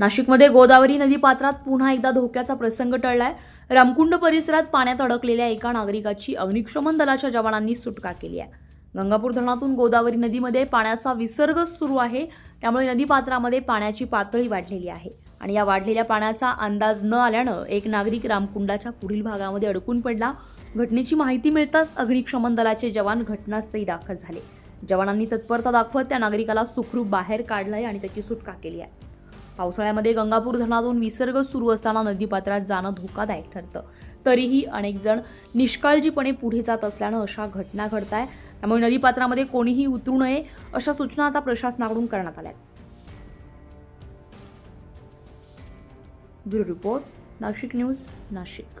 नाशिकमध्ये गोदावरी नदी पात्रात पुन्हा एकदा धोक्याचा प्रसंग टळलाय. रामकुंड परिसरात पाण्यात अडकलेल्या एका नागरिकाची अग्निशमन दलाच्या जवानांनी सुटका केली आहे. गंगापूर धरणातून गोदावरी नदीमध्ये पाण्याचा विसर्ग सुरू आहे. त्यामुळे नदीपात्रामध्ये पाण्याची पातळी वाढलेली आहे आणि या वाढलेल्या पाण्याचा अंदाज न आल्यानं एक नागरिक रामकुंडाच्या पुढील भागामध्ये अडकून पडला. घटनेची माहिती मिळताच अग्निशमन दलाचे जवान घटनास्थळी दाखल झाले. जवानांनी तत्परता दाखवत त्या नागरिकाला सुखरूप बाहेर काढलंय आणि त्याची सुटका केली आहे. पावसाळ्यामध्ये गंगापूर धरणातून विसर्ग सुरू असताना नदीपात्रात जाणं धोकादायक ठरतं. तरीही अनेक जण निष्काळजीपणे पुढे जात असल्यानं अशा घटना घडत आहे त्यामुळे नदीपात्रामध्ये कोणीही उतरू नये अशा सूचना आता प्रशासनाकडून करण्यात आल्या आहेत bureau report Nashik news Nashik.